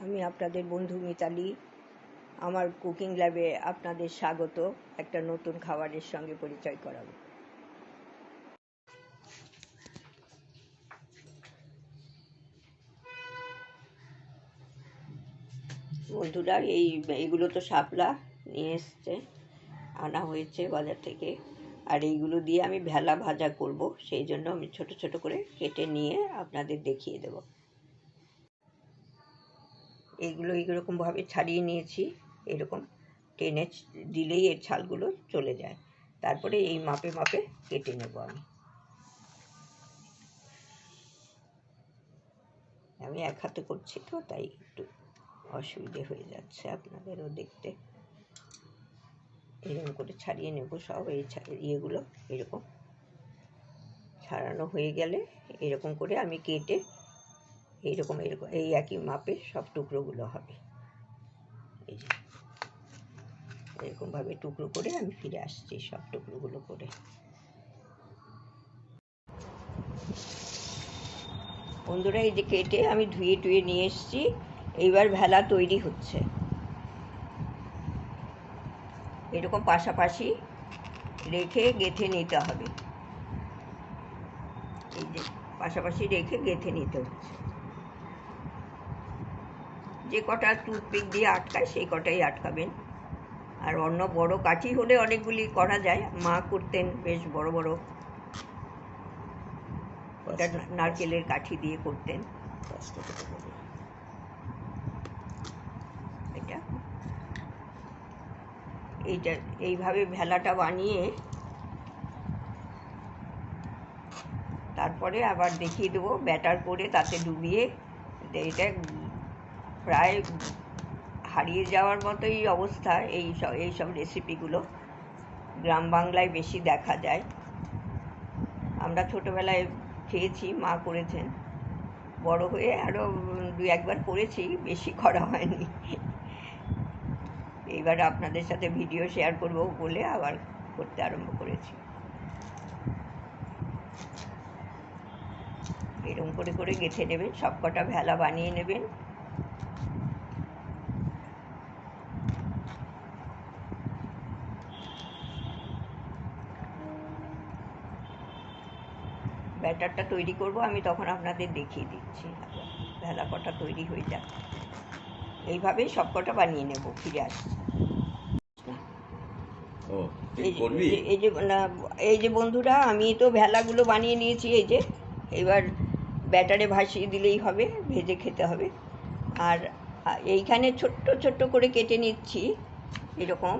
আমি আপনাদের বন্ধু মিতালি। আমার কুকিং ল্যাবে আপনাদের স্বাগত। একটা নতুন খাবারের সঙ্গে পরিচয় করাবো। বন্ধুরা, এই, এইগুলো তো শাপলা নিয়ে এসছে, আনা হয়েছে বাজার থেকে। আর এইগুলো দিয়ে আমি ভেলা ভাজা করব, সেই জন্য আমি ছোট ছোট করে কেটে নিয়ে আপনাদের দেখিয়ে দেব। এইগুলো এইরকমভাবে ছাড়িয়ে নিয়েছি। এরকম টেনে দিলেই এর ছালগুলো চলে যায়। তারপরে এই মাপে মাপে কেটে নেব আমি। আমি এক হাতে করছি তো, তাই একটু অসুবিধে হয়ে যাচ্ছে আপনাদেরও দেখতে। এরকম করে ছাড়িয়ে নেব সব, এই ইয়েগুলো এরকম। ছাড়ানো হয়ে গেলে এরকম করে আমি কেটে এইরকম এরকম এই একই মাপে সব টুকরোগুলো হবে। এই যে, এরকমভাবে টুকরো করে আমি ফিরে আসছি সব টুকরোগুলো করে। বন্ধুরা, এই যে কেটে আমি ধুয়ে টুয়ে নিয়ে এসেছি। এইবার ভেলা তৈরি হচ্ছে। এরকম পাশাপাশি রেখে গেঁথে নিতে হবে। এই যে, পাশাপাশি রেখে গেঁথে নিতে হচ্ছে। যে কটা টুথপিক দিয়ে আটকায় সেই কটাই আটকাবেন। আর অন্য বড় কাঠি হলে অনেকগুলি করা যায়। মা করতেন বেশ বড় বড়। ওটা নারকেলের কাঠি দিয়ে করতেন। এটা। এইটা এইভাবে ভেলাটা বানিয়ে তারপরে আবার দেখিয়ে দেবো ব্যাটার করে তাতে ডুবিয়ে এটা প্রায় হারিয়ে যাওয়ার মতোই অবস্থা এই সব এই সব রেসিপিগুলো গ্রাম বাংলায় বেশি দেখা যায়। আমরা ছোটোবেলায় খেয়েছি, মা করেছেন। বড় হয়ে আরও দু একবার করেছি, বেশি করা হয়নি। এইবার আপনাদের সাথে ভিডিও শেয়ার করব বলে আবার করতে আরম্ভ করেছি। এরকম করে করে গেঁথে নেবেন সব কটা ভেলা বানিয়ে নেবেন। ব্যাটারটা তৈরি করব আমি তখন আপনাদের দেখিয়ে দিচ্ছি। ভেলা কটা তৈরি হয়ে যাক। এইভাবেই সব কটা বানিয়ে নেব ফিরে আসছি। এই যে এই যে বন্ধুরা আমি তো ভেলাগুলো বানিয়ে নিয়েছি এই যে। এবার ব্যাটারে ভাসিয়ে দিলেই হবে ভেজে খেতে হবে। আর এইখানে ছোট্ট ছোট্ট করে কেটে নিচ্ছি এরকম।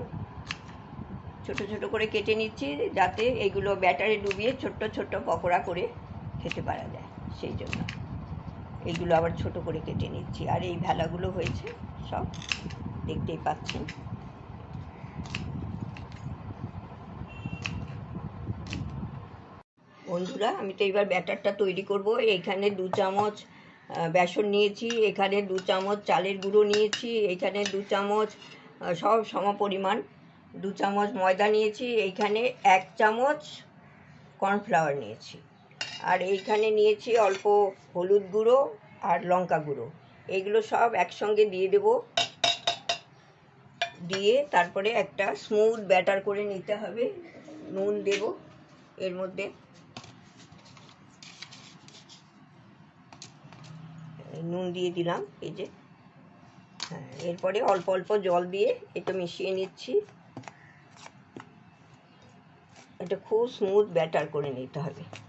ছোট ছোট করে কেটে নিচ্ছি যাতে এগুলো ব্যাটারে ডুবিয়ে ছোট্ট ছোট্ট পকোড়া করে খেতে পারা যায়, সেই জন্য। এইগুলো আবার ছোট করে কেটে নিচ্ছি। আর এই ভেলাগুলো হয়েছে, সব দেখতেই পাচ্ছেন। বন্ধুরা, আমি তো এবার ব্যাটারটা তৈরি করব। এইখানে দু চামচ বেসন নিয়েছি, এখানে দু চামচ চালের গুঁড়ো নিয়েছি, এখানে দু চামচ সব সম পরিমাণ দু চামচ ময়দা নিয়েছি, এইখানে এক চামচ কর্নফ্লাওয়ার নিয়েছি। আর এইখানে নিয়েছি অল্প হলুদ গুঁড়ো আর লঙ্কা গুঁড়ো। এগুলো সব একসঙ্গে দিয়ে দেব। দিয়ে তারপরে একটা স্মুথ ব্যাটার করে নিতে হবে। নুন দেব এর মধ্যে। নুন দিয়ে দিলাম, এই যে। হ্যাঁ এরপরে অল্প অল্প জল দিয়ে এটা মিশিয়ে নিচ্ছি। এটা খুব স্মুথ ব্যাটার করে নিতে হবে।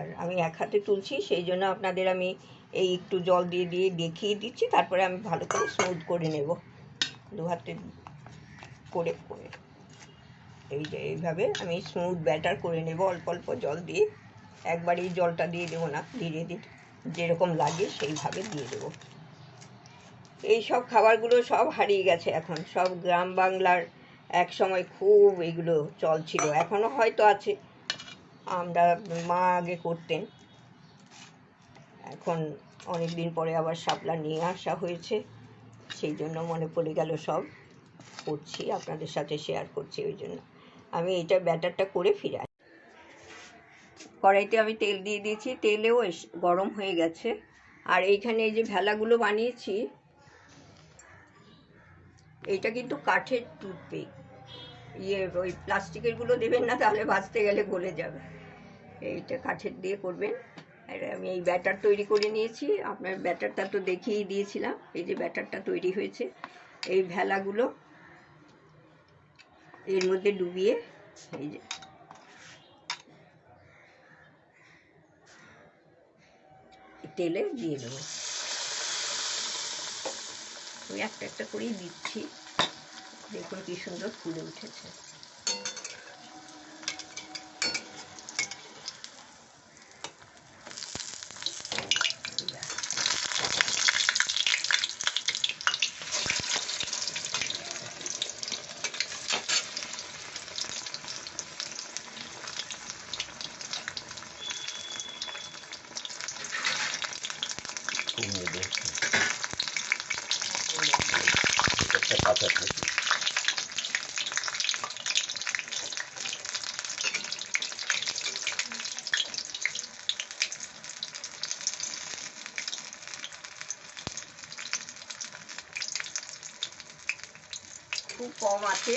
আর আমি এক হাতে তুলছি, সেই জন্য আপনাদের আমি এই একটু জল দিয়ে দিয়ে দেখিয়ে দিচ্ছি, তারপরে আমি ভালো করে স্মুথ করে নেব। দু হাতে করে করে। এই যে এইভাবে আমি স্মুথ ব্যাটার করে নেব, অল্প অল্প জল দিয়ে। একবারেই জলটা দিয়ে দেবো না, ধীরে ধীরে যেরকম লাগে সেইভাবে দিয়ে দেবো। এই সব খাবারগুলো সব হারিয়ে গেছে এখন, সব গ্রাম বাংলার এক সময় খুব এগুলো চল ছিল এখনও হয়তো আছে। আমরা মা আগে করতেন। এখন অনেক দিন পরে আবার শাপলা নিয়ে আসা হয়েছে। সেই জন্য মনে পড়ে গেল সব করছি, আপনাদের সাথে শেয়ার করছি ওই জন্য। আমি এটা ব্যাটারটা করে ফিরে আসি কড়াইতে আমি তেল দিয়ে দিয়েছি, তেলেও গরম হয়ে গেছে। আর এইখানে এই যে ভেলাগুলো বানিয়েছি, এইটা কিন্তু কাঠের টুথপিক। ইয়ে ওই প্লাস্টিকেরগুলো দেবেন না, তাহলে ভাজতে গেলে গলে যাবে। এইটা কাঠের দিয়ে করবেন। আর আমি এই ব্যাটার তৈরি করে নিয়েছি। আপনার ব্যাটারটা তো দেখিয়েই দিয়েছিলাম। এই যে ব্যাটারটা তৈরি হয়েছে, এই ভেলাগুলো এর মধ্যে ডুবিয়ে, এই যে। তেলে দিয়ে দেবো। আমি একটা একটা করেই দিচ্ছি। দেখুন কি সুন্দর ফুলে উঠেছে। কমিয়ে দে একটা কাঁচা থাকে খুব কম আছে,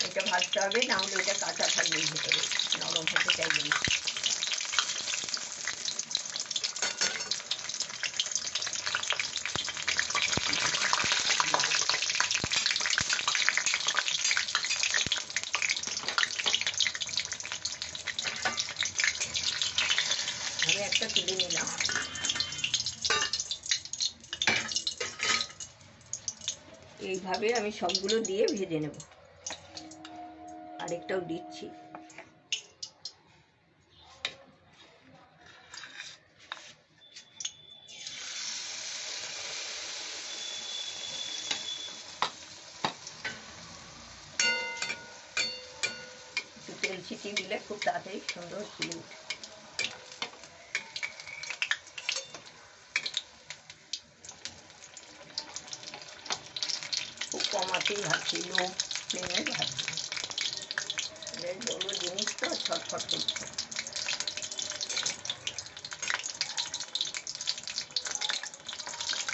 এটা ভাজতে হবে, না হলে এটা কাঁচা থাকবে ভেতরে। নরম হতে চাইবে না একটা এইভাবে আমি সবগুলো দিয়ে ভেজে নেব। আরেকটাও দিচ্ছি একটু তেল ছিটিয়ে দিলে খুব তাড়াতাড়ি সুন্দর ফুলে উঠে খুব কম আছেই ভাবছি লো ফ্লেমে ভাবছি ছটফট করছে।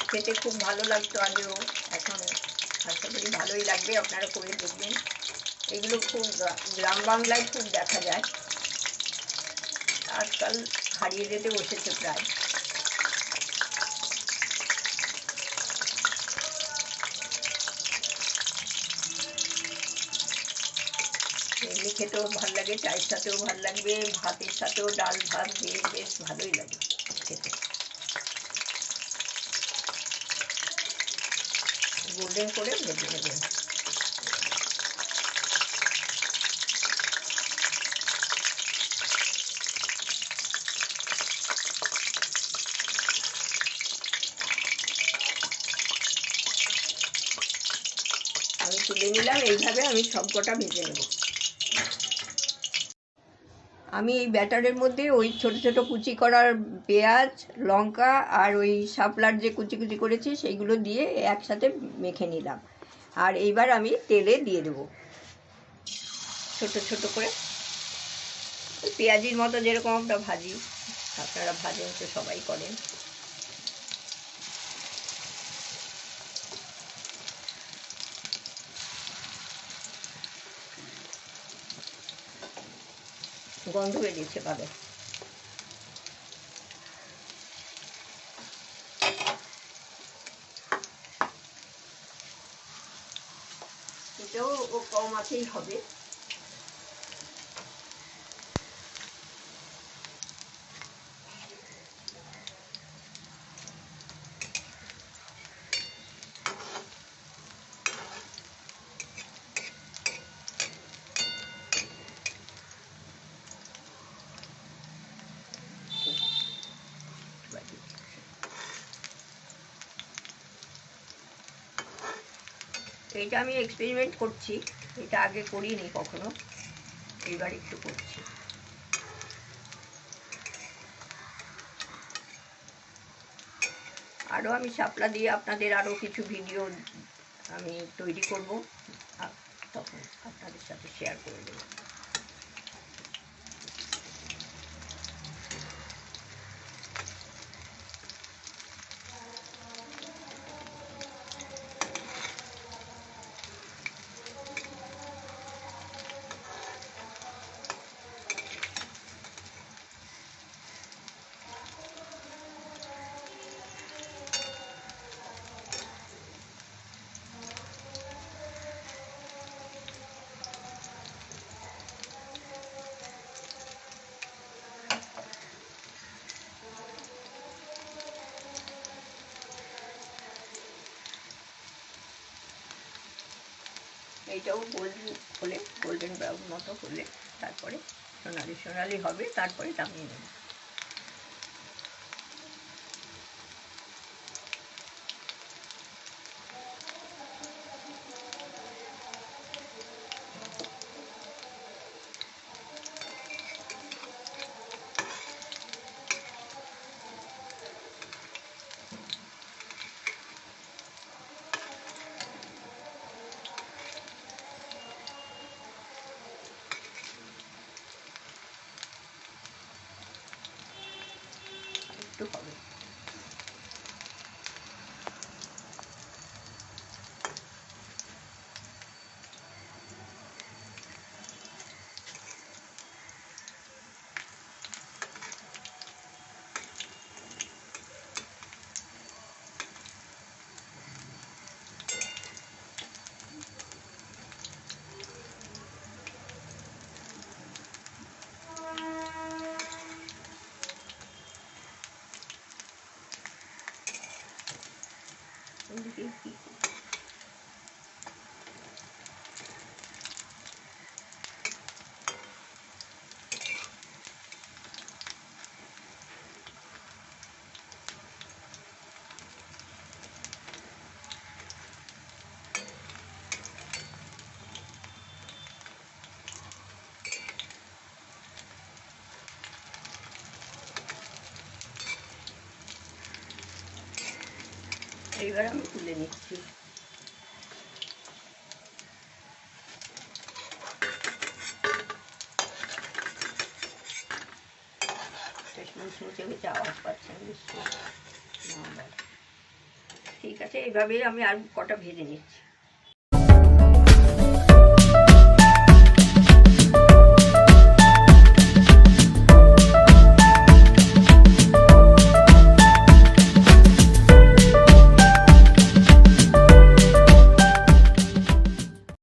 খেতে খুব ভালো লাগতো আগেও এখন আশা করি ভালোই লাগবে, আপনারা করে দেখবেন। এগুলো খুব গ্রাম বাংলায় খুব দেখা যায়। আজকাল হারিয়ে যেতে বসেছে প্রায়। খেতেও ভালো লাগে, চায়ের সাথেও ভালো লাগবে, ভাতের সাথেও ডাল, ভাত দিয়ে বেশ ভালোই লাগে খেতে। গোল্ডেন করে ভেজে নেবেন আমি তুলে নিলাম, এইভাবে আমি সবকটা ভেজে নেব। আমি এই ব্যাটারের মধ্যে ওই ছোট ছোট কুচি করার পেঁয়াজ, লঙ্কা আর ওই শাপলার যে কুচি কুচি করেছি সেইগুলো দিয়ে একসাথে মেখে নিলাম। আর এইবার আমি তেলে দিয়ে দেবো। ছোট ছোট করে। পেঁয়াজির মতো যেরকম আমরা ভাজি, আপনারা ভাজেন তো সবাই করেন। গন্ধ বেরিয়েছে পাবে এটাও কম আছেই হবে। এটা আমি এক্সপেরিমেন্ট করছি। এটা আগে করিনি কখনো। এবার একটু করছি। আরও আমি সাপলা দিয়ে আপনাদের আরও কিছু ভিডিও আমি তৈরি করব। তখন আপনাদের সাথে শেয়ার করে দেবো। এইটাও গোল্ডেন হলে গোল্ডেন ব্রাউন মতো হলে তারপরে সোনালি সোনালি হবে তারপরে নামিয়ে নেব। একটু হবে দেখি কি এইবার আমি তুলে নিচ্ছি। ঠিক আছে এইভাবেই আমি আর কটা ভেজে নিচ্ছি